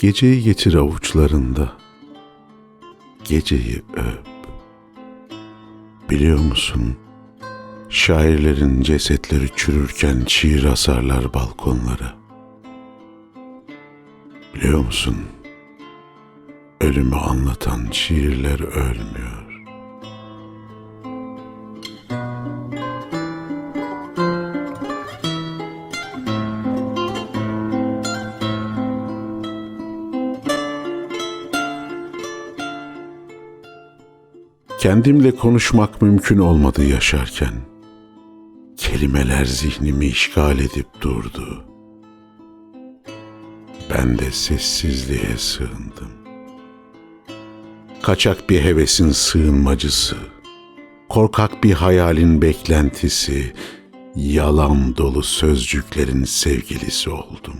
Geceyi getir avuçlarında. Geceyi öp. Biliyor musun? Şairlerin cesetleri çürürken şiir asarlar balkonlara. Biliyor musun? Ölümü anlatan şiirler ölmüyor. Kendimle konuşmak mümkün olmadı yaşarken. Kelimeler zihnimi işgal edip durdu. Ben de sessizliğe sığındım. Kaçak bir hevesin sığınmacısı, korkak bir hayalin beklentisi, yalan dolu sözcüklerin sevgilisi oldum.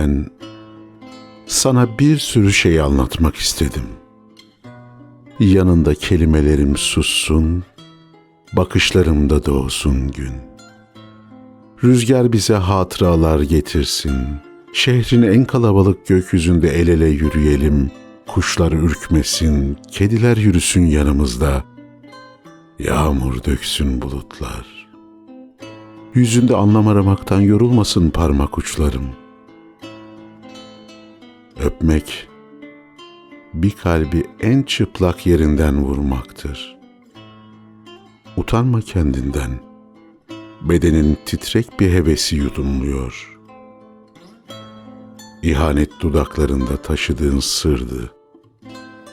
Ben sana bir sürü şey anlatmak istedim. Yanında kelimelerim sussun, bakışlarımda doğsun gün. Rüzgar bize hatıralar getirsin. Şehrin en kalabalık gökyüzünde el ele yürüyelim. Kuşlar ürkmesin, kediler yürüsün yanımızda. Yağmur döksün bulutlar. Yüzünde anlam aramaktan yorulmasın parmak uçlarım. Öpmek bir kalbi en çıplak yerinden vurmaktır. Utanma kendinden. Bedenin titrek bir hevesi yudumluyor. İhanet dudaklarında taşıdığın sırdı.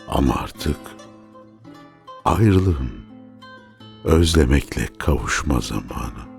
Ama artık ayrılığın özlemekle kavuşma zamanı.